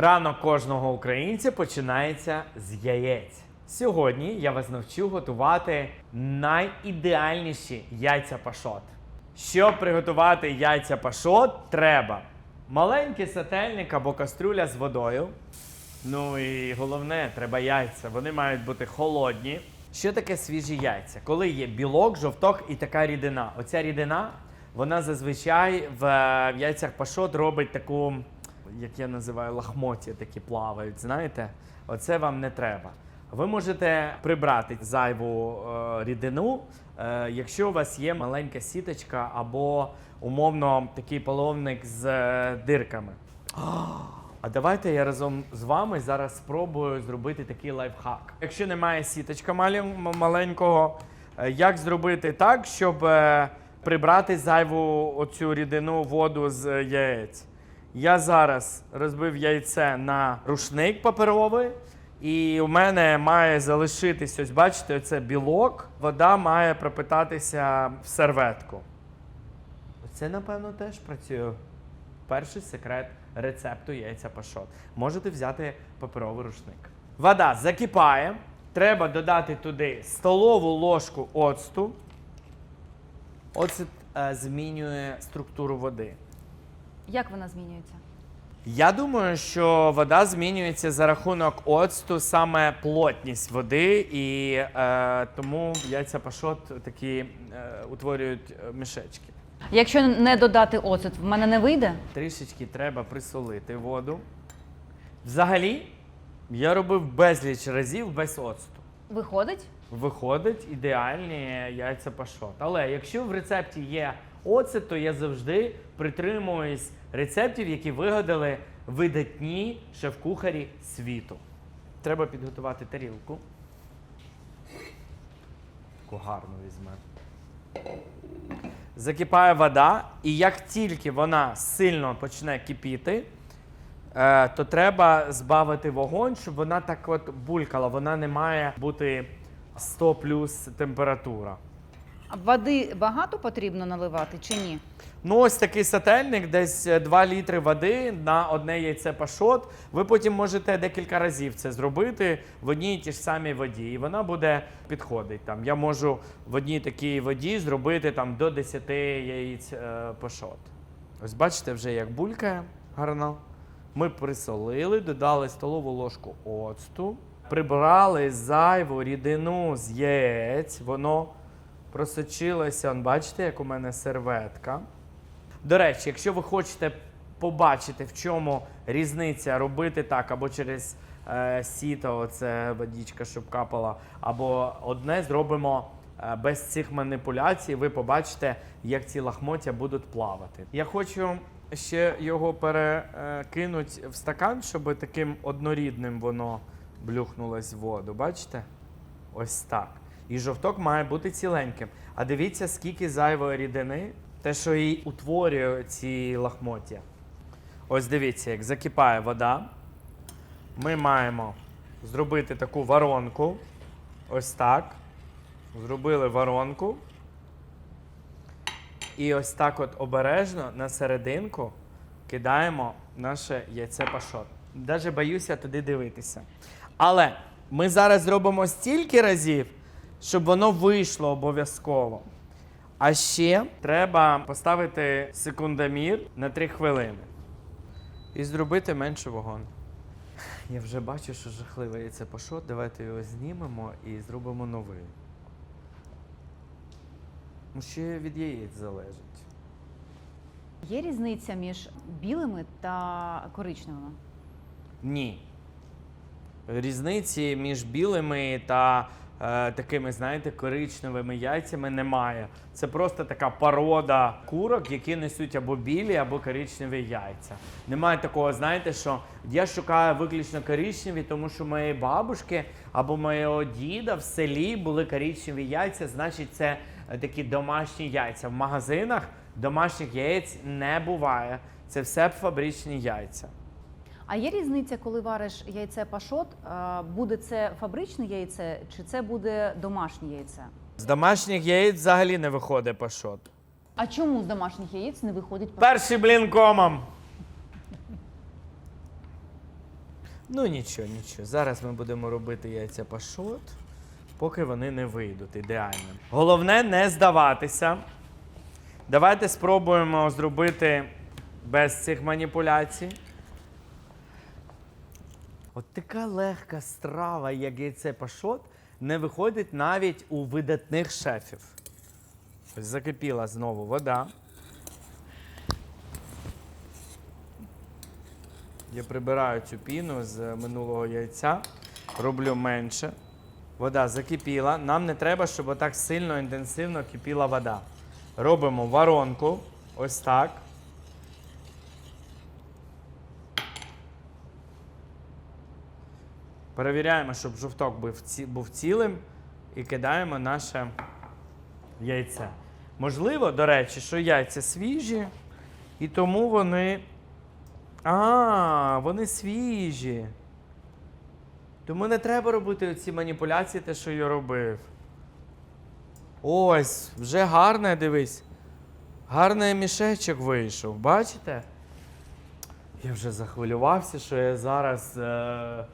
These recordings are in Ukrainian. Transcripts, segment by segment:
Ранок кожного українця починається з яєць. Сьогодні я вас навчу готувати найідеальніші яйця пашот. Щоб приготувати яйця пашот, треба маленький сательник або кастрюля з водою. Ну і головне, треба яйця. Вони мають бути холодні. Що таке свіжі яйця? Коли є білок, жовток і така рідина. Оця рідина, вона зазвичай в, е, в яйцях пашот робить таку, як я називаю, лахмоті такі плавають. Знаєте? Оце вам не треба. Ви можете прибрати зайву е, рідину, е, якщо у вас є маленька сіточка або умовно такий половник з е, дирками. А давайте я разом з вами зараз спробую зробити такий лайфхак. Якщо немає сіточка маленького, е, як зробити так, щоб е, прибрати зайву оцю рідину воду з яєць? Я зараз розбив яйце на рушник паперовий, і у мене має залишитись, ось бачите, оце білок. Вода має пропитатися в серветку. Це, напевно, теж працює. Перший секрет рецепту яйця пашот. Можете взяти паперовий рушник. Вода закипає. Треба додати туди столову ложку оцту. Оцет е, змінює структуру води. Як вона змінюється? Я думаю, що вода змінюється за рахунок оцту, саме плотність води, і е, тому яйця пашот такі е, утворюють е, мішечки. Якщо не додати оцет, в мене не вийде? Трішечки треба присолити воду. Взагалі, я робив безліч разів без оцту. Виходить? Виходить ідеальні яйця пашот. Але якщо в рецепті є оцет, то я завжди притримуюсь рецептів, які вигадали видатні шеф-кухарі світу. Треба підготувати тарілку. Таку гарну візьмемо. Закипає вода, і як тільки вона сильно почне кипіти, е, то треба збавити вогонь, щоб вона так от булькала. Вона не має бути 100 плюс температура. Води багато потрібно наливати чи ні? Ну, ось такий сательник, десь е, 2 літри води на одне яйце пашот. Ви потім можете декілька разів це зробити в одній ті ж самій воді, і вона буде підходить. Там я можу в одній такій воді зробити там до 10 яєць е, пашот. Ось бачите, вже як булькає гарно. Ми присолили, додали столову ложку оцту, прибрали зайву рідину з яєць, воно просочилося. Он, бачите, як у мене серветка. До речі, якщо ви хочете побачити, в чому різниця робити так, або через е, сіто, оце водичка, щоб капала, або одне зробимо е, без цих маніпуляцій, ви побачите, як ці лахмоття будуть плавати. Я хочу ще його перекинути в стакан, щоб таким однорідним воно блюхнулось в воду. Бачите? Ось так. І жовток має бути ціленьким. А дивіться, скільки зайвої рідини, те, що їй утворює ці лахмоття. Ось дивіться, як закипає вода. Ми маємо зробити таку воронку. Ось так. Зробили воронку. І ось так от обережно на серединку кидаємо наше яйце пашот. Даже боюся туди дивитися. Але ми зараз зробимо стільки разів, щоб воно вийшло обов'язково. А ще треба поставити секундомір на 3 хвилини і зробити менше вогонь. Я вже бачу, що жахливе яйце пашот. Давайте його знімемо і зробимо новий. Ну, ще від яєць залежить. Є різниця між білими та коричневими? Ні. Різниці між білими та такими, знаєте, коричневими яйцями немає. Це просто така порода курок, які несуть або білі, або коричневі яйця. Немає такого, знаєте, що я шукаю виключно коричневі, тому що моєї бабушки або моєго діда в селі були коричневі яйця, значить, це е, такі домашні яйця. В магазинах домашніх яєць не буває. Це все фабричні яйця. А є різниця, коли вариш яйце пашот, буде це фабричне яйце чи це буде домашнє яйце? З домашніх яєць взагалі не виходить пашот. А чому з домашніх яєць не виходить пашот? Перший блін комом. Ну нічого, нічого. Зараз ми будемо робити яйця пашот, поки вони не вийдуть ідеально. Головне не здаватися. Давайте спробуємо зробити без цих маніпуляцій. От така легка страва, як яйце пашот, не виходить навіть у видатних шефів. Ось закипіла знову вода. Я прибираю цю піну з минулого яйця, роблю менше. Вода закипіла. Нам не треба, щоб отак сильно інтенсивно кипіла вода. Робимо воронку. Ось так. Перевіряємо, щоб жовток був, цілим, і кидаємо наше яйце. Можливо, до речі, що яйця свіжі, і тому вони. А, вони свіжі. Тому не треба робити ці маніпуляції, те, що я робив. Ось, вже гарне, дивись. Гарний мішечок вийшов, бачите? Я вже захвилювався, що я зараз. Е-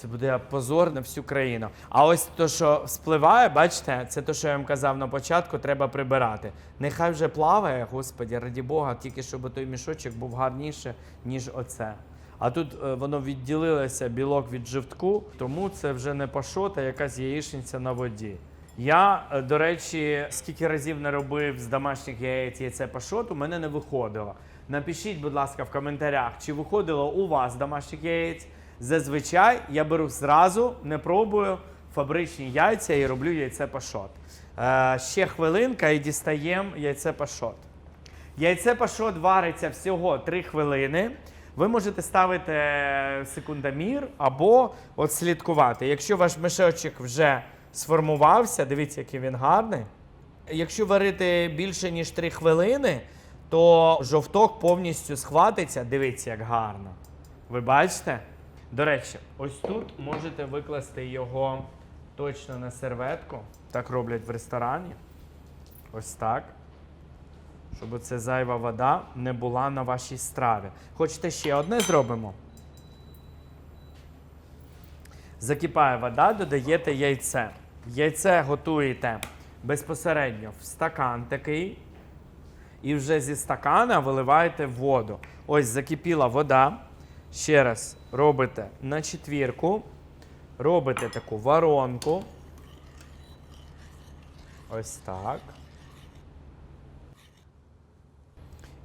це буде позор на всю країну. А ось то, що спливає, бачите, це те, що я вам казав на початку, треба прибирати. Нехай вже плаває, господі, раді Бога, тільки щоб той мішочок був гарніше, ніж оце. А тут е, воно відділилося білок від живтку, тому це вже не пашот, а якась яєчниця на воді. Я, е, до речі, скільки разів не робив з домашніх яєць яйце пашот, у мене не виходило. Напишіть, будь ласка, в коментарях, чи виходило у вас домашніх яєць. Зазвичай я беру зразу, не пробую фабричні яйця і роблю яйце пашот. Е, ще хвилинка і дістаємо яйце пашот. Яйце пашот вариться всього 3 хвилини. Ви можете ставити секундомір або от слідкувати. Якщо ваш мішочок вже сформувався, дивіться, який він гарний. Якщо варити більше ніж 3 хвилини, то жовток повністю схватиться. Дивіться, як гарно. Ви бачите? До речі, ось тут можете викласти його точно на серветку. Так роблять в ресторані. Ось так. Щоб це зайва вода не була на вашій страві. Хочете ще одне зробимо? Закипає вода, додаєте яйце. Яйце готуєте безпосередньо в стакан такий. І вже зі стакана виливаєте воду. Ось закипіла вода. Ще раз робите на четвірку, робите таку воронку. Ось так.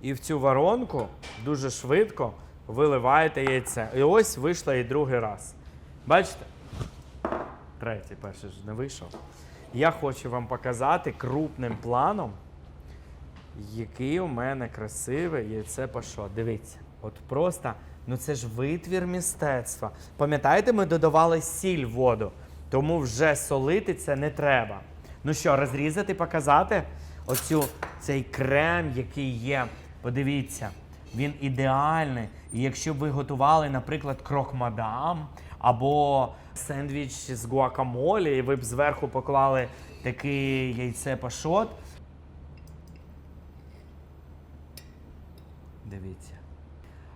І в цю воронку дуже швидко виливаєте яйце. І ось вийшло і другий раз. Бачите? Третій, перший ж не вийшов. Я хочу вам показати крупним планом, який у мене красиве яйце пашот. Дивіться, от просто. Ну це ж витвір мистецтва. Пам'ятаєте, ми додавали сіль в воду, тому вже солити це не треба. Ну що, розрізати, показати оцю цей крем, який є. Подивіться, він ідеальний. І якщо б ви готували, наприклад, крок-мадам або сендвіч з гуакамолі, і ви б зверху поклали такий яйце пашот. Дивіться.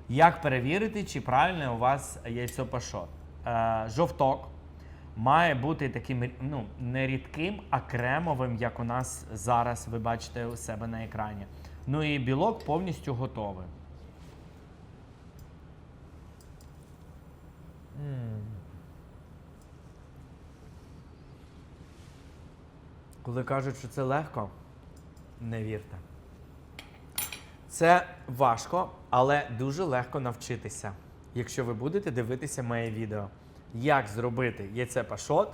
Як перевірити, чи правильне у вас яйцо пашот? Е, жовток має бути таким ну, не рідким, а кремовим, як у нас зараз ви бачите у себе на екрані. Ну і білок повністю готовий. Коли кажуть, що це легко, не вірте. Це важко, але дуже легко навчитися, якщо ви будете дивитися моє відео. Як зробити яйце пашот,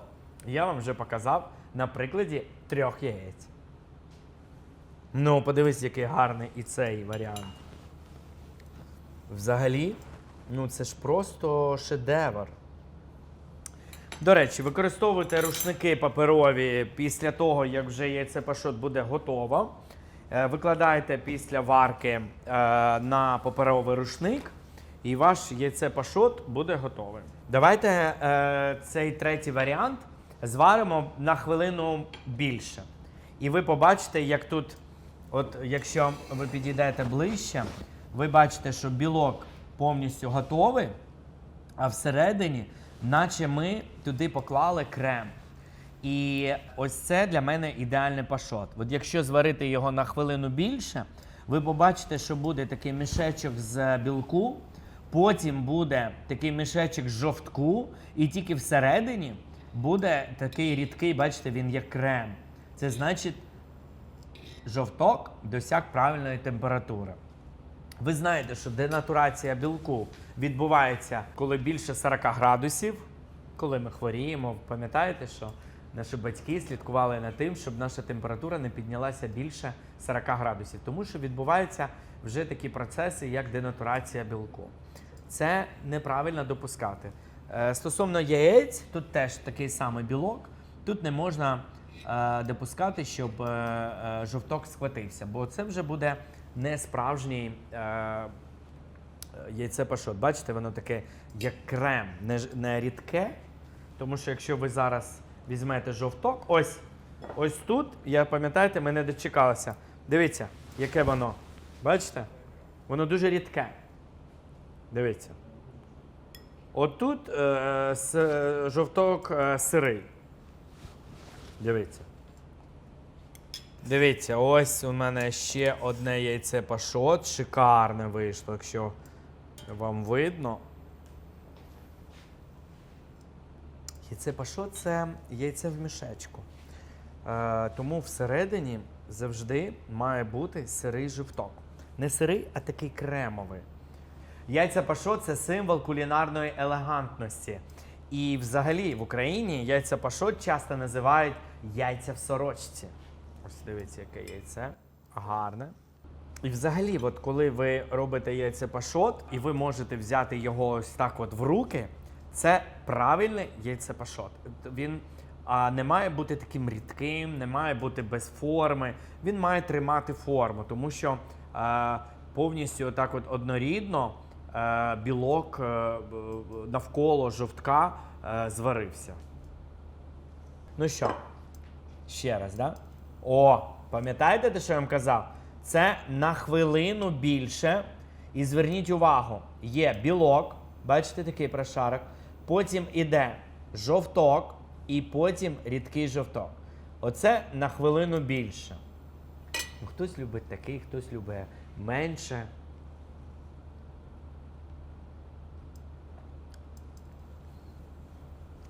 я вам вже показав на прикладі трьох яєць. Ну, подивись, який гарний і цей варіант. Взагалі, ну це ж просто шедевр. До речі, використовуйте рушники паперові після того, як вже яйце пашот буде готово. Е, Викладаєте після варки е, на паперовий рушник, і ваш яйце пашот буде готовий. Давайте е, цей третій варіант зваримо на хвилину більше. І ви побачите, як тут, от якщо ви підійдете ближче, ви бачите, що білок повністю готовий. а всередині, наче ми туди поклали крем. І ось це для мене ідеальний пашот. От якщо зварити його на хвилину більше, ви побачите, що буде такий мішечок з білку, потім буде такий мішечок з жовтку, і тільки всередині буде такий рідкий, бачите, він як крем. Це значить, жовток досяг правильної температури. Ви знаєте, що денатурація білку відбувається, коли більше 40 градусів, коли ми хворіємо. Пам'ятаєте, що наші батьки слідкували над тим, щоб наша температура не піднялася більше 40 градусів, тому що відбуваються вже такі процеси, як денатурація білку. Це неправильно допускати. Е, Стосовно яєць, тут теж такий самий білок. Тут не можна е, допускати, щоб е, жовток схватився, бо це вже буде не справжній яйце пашот. Бачите, воно таке як крем, не рідке. Тому що якщо ви зараз візьмете жовток, ось, ось тут, я пам'ятаєте, ми не дочекалися. Дивіться, яке воно. Бачите? Воно дуже рідке. Дивіться. Отут е, с, жовток е, сирий. Дивіться. Дивіться, ось у мене ще одне яйце пашот. Шикарне вийшло, якщо вам видно. Яйце пашот це яйце в мішечку. Е, тому всередині завжди має бути сирий жовток. Не сирий, а такий кремовий. Яйця пашот це символ кулінарної елегантності. І взагалі в Україні яйця пашот часто називають яйця в сорочці. Ось дивіться, яке яйце. Гарне. І взагалі, от коли ви робите яйце пашот, і ви можете взяти його ось так от в руки, це правильний яйце пашот. Він а, не має бути таким рідким, не має бути без форми. Він має тримати форму, тому що а, повністю отак от однорідно е, білок е, б- навколо жовтка е, зварився. Ну що, ще раз, да? О, пам'ятаєте те, що я вам казав? Це на хвилину більше. І зверніть увагу, є білок, бачите такий прошарок, потім іде жовток, і потім рідкий жовток. Оце на хвилину більше. Ну, Хтось любить такий, хтось любить менше.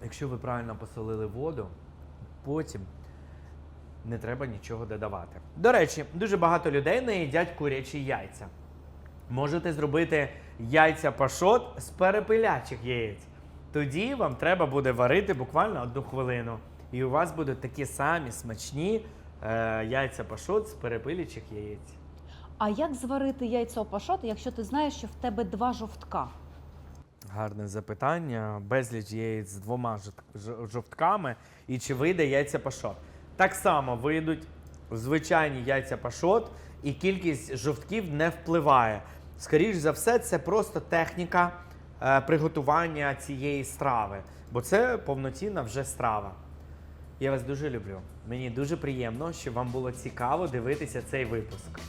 Якщо ви правильно посолили воду, потім не треба нічого додавати. До речі, дуже багато людей не їдять курячі яйця. Можете зробити яйця пашот з перепилячих яєць. Тоді вам треба буде варити буквально одну хвилину. І у вас будуть такі самі смачні е, яйця пашот з перепилячих яєць. А як зварити яйцо пашот, якщо ти знаєш, що в тебе два жовтка? Гарне запитання. Безліч яєць з двома жовтками. І чи вийде яйця пашот? Так само вийдуть звичайні яйця пашот, і кількість жовтків не впливає. Скоріш за все, це просто техніка приготування цієї страви, бо це повноцінна вже страва. Я вас дуже люблю. Мені дуже приємно, що вам було цікаво дивитися цей випуск.